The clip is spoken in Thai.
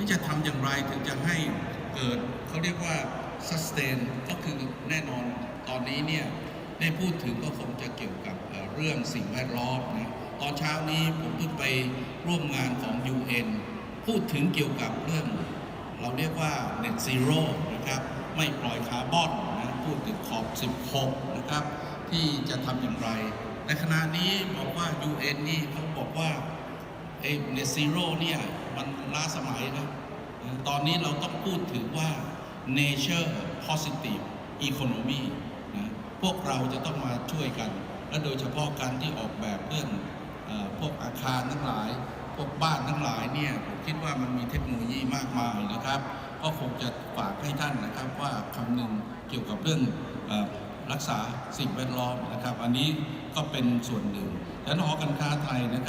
ที่จะทำอย่างไรถึงจะให้เกิดเขาเรียกว่า sustain ก็คือแน่นอนตอนนี้เนี่ยได้พูดถึงก็คงจะเกี่ยวกับเรื่องสิ่งแวดล้อมนะตอนเช้านี้ผมเพิ่งไปร่วมงานของ UN พูดถึงเกี่ยวกับเรื่อง เราเรียกว่า net zero นะครับไม่ปล่อยคาร์บอนนะพูดถึงขอบ 16 นะครับ ที่จะทำอย่างไรในขณะนี้บอกว่า UN นี่เขาบอกว่าเอ้ net zero เนี่ย มันล้าส ตอนนี้เราต้องพูดถึงว่า nature positive economy นะพวกเราจะต้องมาช่วยกัน และโดยเฉพาะการที่ออกแบบเรื่องอพวกอาคารทั้งหลาย พวกบ้านทั้งหลายเนี่ยผมคิดว่ามันมีเทคโนโลยีมากมายนะครับ ก็คงจะฝากให้ท่านนะครับว่าคำหนึ่งเกี่ยวกับเรื่องอรักษาสิ่งแวดล้อมนะครับ อันนี้ก็เป็นส่วนหนึ่งและหอการค้าไทยนะ